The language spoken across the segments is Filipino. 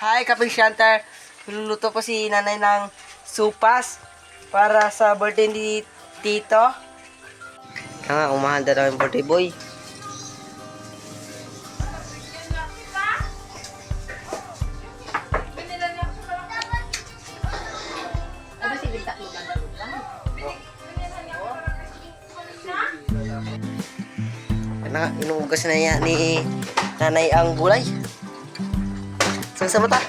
Hi, Kaping Shantar. Luluto po si nanay ng supas para sa birthday ni Tito. Kaya nga, umahanda daw yung birthday boy. Nga, inuugas na niya ni nanay ang gulay. Saan sa mata?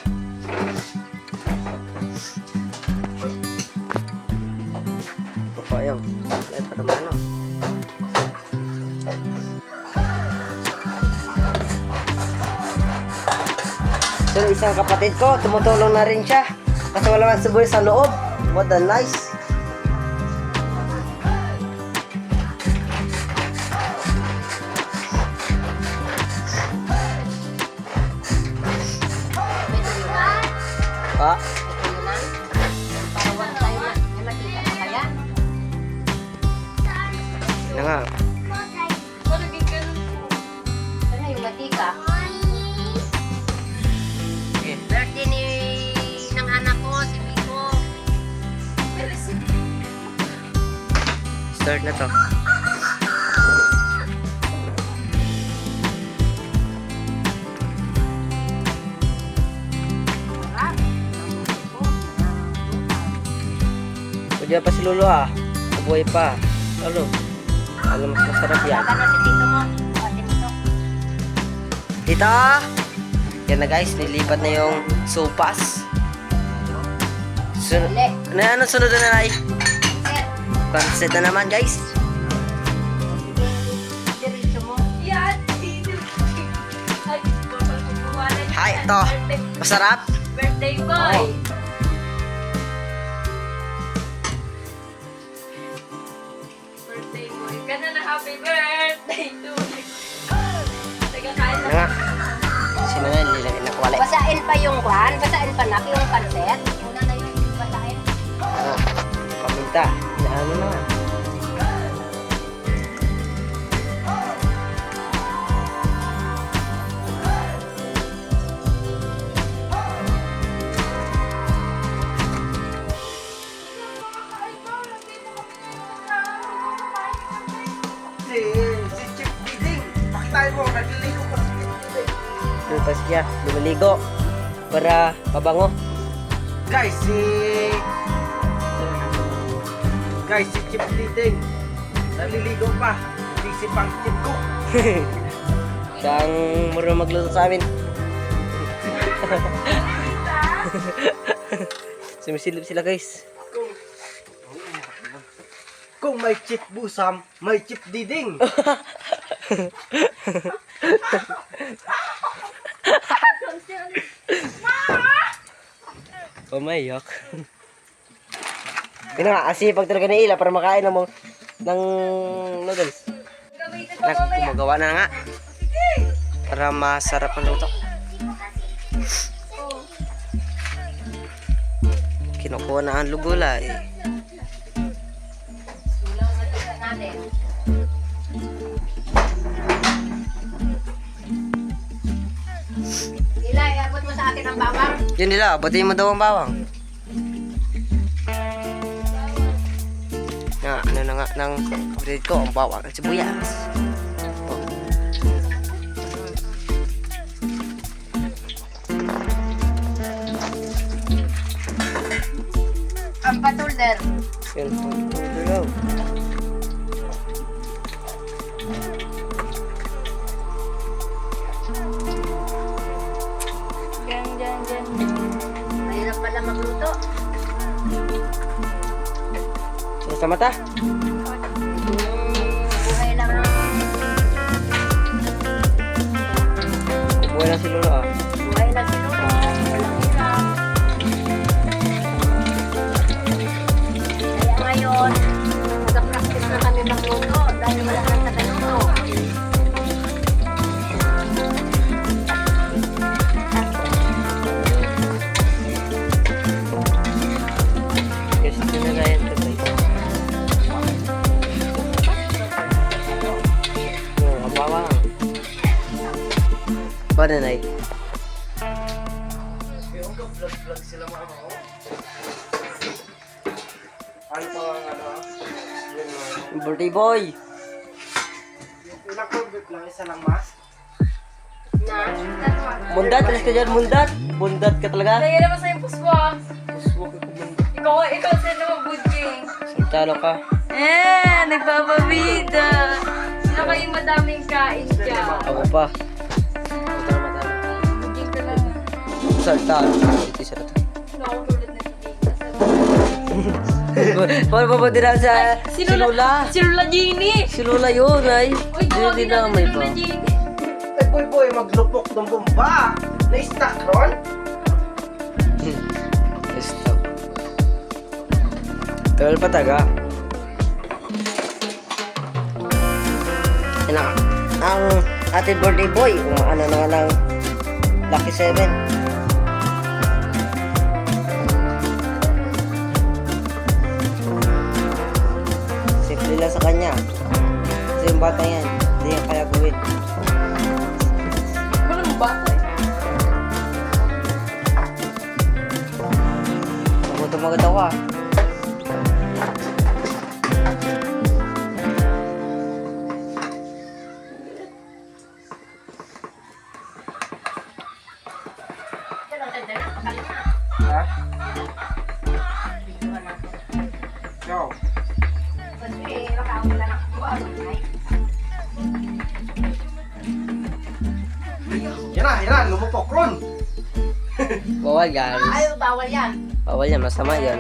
Opo, ayaw. Ito naman ano. So, isang kapatid ko, tumutulong na rin siya. Kasi wala man sa loob. What a nice. Start na to. Pwede pa si Lolo ah. Mabuhay pa. Ano? Alam mas masarap yan. Taga na si Tito mo. O, Tito. Tita! Yan na guys, nilipat na yung sopas. Sun ano yan ang sunod na nai? Pansit na naman guys. Hi, ito. Masarap? Birthday boy! Oo. Birthday boy. Ganda na happy birthday to you. Teka, kain na. Sino na nilagay na kwali? Basain pa yung kwan. Basain pa nak yung panset. Una na yung basain. Ano? Diding. Pakitain mo. Doon pa siya. Lumaligo. Para pabango. Guys, si... Guys, si Chip Diding. Naliligo pa. Hindi si Pang Chip ko. Siya ang marunong magluto sa amin. Sumisilip sila guys. Kung may Chip Busam, may Chip Diding. Pumayok. Yun na nga, asipag talaga ni Ila para makain ng, ng noodles. Nak, gumagawa na nga. Para masarap ang luto. Kinukuha na ang lugula eh. Ila, iabot mo sa akin ang bawang. Yun nila, batiin mo daw ang bawang. Ano na nga ng kapatid ko, ang bawang at sibuyas. Ang patulder. Yun, go. Sa mata. Buhay lang ang Buhay na si Lolo ah. Paano, Nay? Yung ka-vlog-vlog sila mga ako. Ano pa ang ano? Yung birthday boy! Yung pinakubit lang, isa lang mas. Mundat, alas ka dyan, mundat! Mundat ka talaga? Kaya naman sa'yo puswak. Puswak ako mundat. Ikaw, ikaw sa'yo naman budging. Santalo ka. Eh, nagpapabida. Sino kayong madaming kain dyan? Ako pa. Santalo. Ito sa ito. Sino ako tulad na Paano pa ba din sa Si si Lula? Si Lula Genie! Si Lula yun ay. Uy, Hindi tawagin din natin na may si. Lula Genie. Ay boy boy, maglupok ng bomba. Na-stuck ron? Stop. Tagal pa taga. Ang, ang ating birthday boy, umaano na nga ng Lucky 7. Sa kanya. Kasi yung bata yan, hindi niya kaya gawin. Wala mo bata eh. Magutom agad ako ah. Bawal guys. Ayaw, bawal yan. Bawal yan, masama yan.